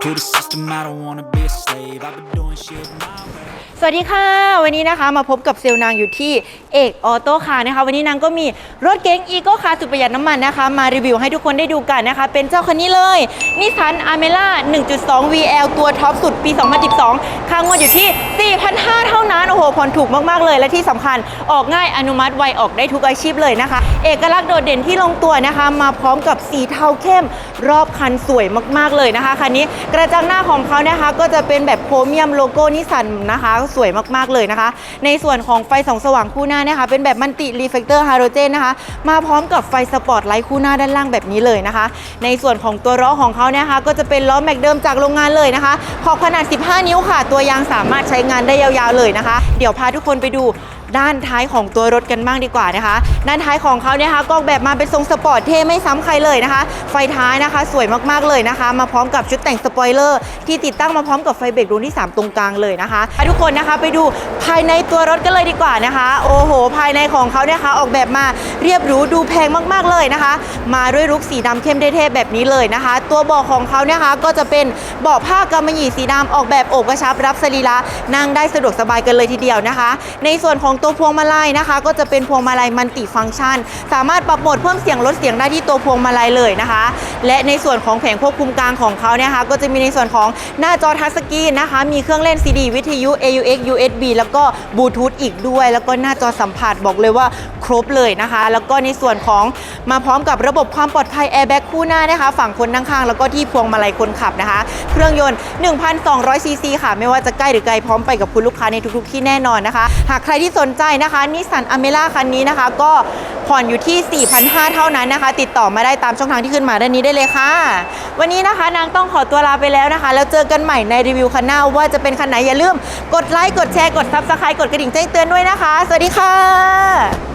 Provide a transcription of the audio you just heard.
To the system, I don't wanna be a slave. I've been doing shit my way. สวัสดีค่ะ วันนี้นะคะมาพบกับเซลล์นางอยู่ที่เอกออโต้คาร์นะคะ วันนี้นางก็มีรถเก๋งอีโก้คาร์สุดประหยัดน้ำมันนะคะ มารีวิวให้ทุกคนได้ดูกันนะคะ เป็นเจ้าคันนี้เลยนิสสันอาเมล่า1.2 VL ตัวท็อปสุดปี 2012 ค่างวดอยู่ที่ 4,500 เท่านั้น โอ้โหผ่อนถูกมาก ๆ เลย และที่สำคัญออกง่ายอนุมัติไวออกได้ทุกอาชีพเลยนะคะ เอกลักษณ์โดดเด่นที่ลงตัวนะคะ มาพร้อมกับสีเทาเข้มรอบคันสวยมากๆเลยนะคะคันนี้กระจังหน้าของเขานะคะก็จะเป็นแบบโครเมียมโลโก้นิสสันนะคะสวยมากๆเลยนะคะ ในส่วนของไฟส่องสว่างคู่หน้านะคะเป็นแบบมันติรีเฟกเตอร์ฮาโลเจนนะคะมาพร้อมกับไฟสปอตไลท์คู่หน้าด้านล่างแบบนี้เลยนะคะ ในส่วนของตัวล้อของเขาเนี่ยนะคะก็จะเป็นล้อแม็กเดิมจากโรงงานเลยนะคะขอบขนาด 15 นิ้วค่ะ ตัวยางสามารถใช้งานได้ยาวๆเลยนะคะ เดี๋ยวพาทุกคนไปดู ด้านท้ายของตัวรถกันบ้างดีกว่านะคะ ด้านท้ายของเขาเนี่ยนะคะก็ออกแบบมาเป็นทรงสปอร์ตเท่ไม่ซ้ำใครเลยนะคะ ไฟท้ายนะคะ สวยมากๆเลยนะคะ มาพร้อมกับชุดแต่งสปอยเลอร์ที่ติดตั้งมาพร้อมกับไฟเบรกดวงที่ 3 ตรงกลางเลยนะคะทุกคนนะคะไปดูภายในตัวรถกันเลยดีกว่านะคะ โอ้โห ภายในของเขาเนี่ยนะคะออกแบบมาเรียบหรูดูแพงมากๆเลยนะคะ มาด้วยลุคสีดำเข้มเท่ๆแบบนี้เลยนะคะ ตัวเบาะของเขาเนี่ยนะคะก็จะเป็นเบาะผ้ากำมะหยี่สีดำออกแบบโอบกระชับรับสรีระนั่งได้สะดวกสบายกันเลยทีเดียวนะคะ ในส่วนของตัวพวงมาลัยนะคะ ก็จะเป็นพวงมาลัยมันติฟังก์ชัน สามารถปรับโหมดเพิ่มเสียงลดเสียงได้ที่ตัวพวงมาลัยเลยนะคะ และในส่วนของแผงควบคุมกลางของเขาเนี่ยนะคะก็จะมีในส่วนของหน้าจอทัชสกรีนนะคะ มีเครื่องเล่น CD วิทยุ AUX USB แล้วก็บลูทูธอีกด้วย แล้วก็หน้าจอสัมผัสบอกเลยว่าครบเลยนะคะ แล้วก็ในส่วนของมาพร้อมกับระบบความปลอดภัยแอร์แบ็กคู่หน้านะคะ ฝั่งคนนั่งข้างแล้วก็ที่พวงมาลัยคนขับนะคะ เครื่องยนต์ 1,200ซีซีค่ะ ไม่ว่าจะใกล้หรือไกลพร้อมไปกับคุณลูกค้าในทุกๆที่แน่นอนนะคะ หากใครที่สนใจนะคะนิสสันอเมล่าคันนี้นะคะ ก็ผ่อนอยู่ที่ 4,500 เท่านั้นนะคะ ติดต่อมาได้ตามช่องทางที่ขึ้นมาด้านนี้ได้เลยค่ะ วันนี้นะคะนางต้องขอตัวลาไปแล้วนะคะ แล้วเจอกันใหม่ในรีวิวคันหน้าว่าจะเป็นคันไหนอย่าลืม กดไลค์กดแชร์กดซับสไครต์กดกระดิ่งแจ้งเตือนด้วยนะคะ สวัสดีค่ะ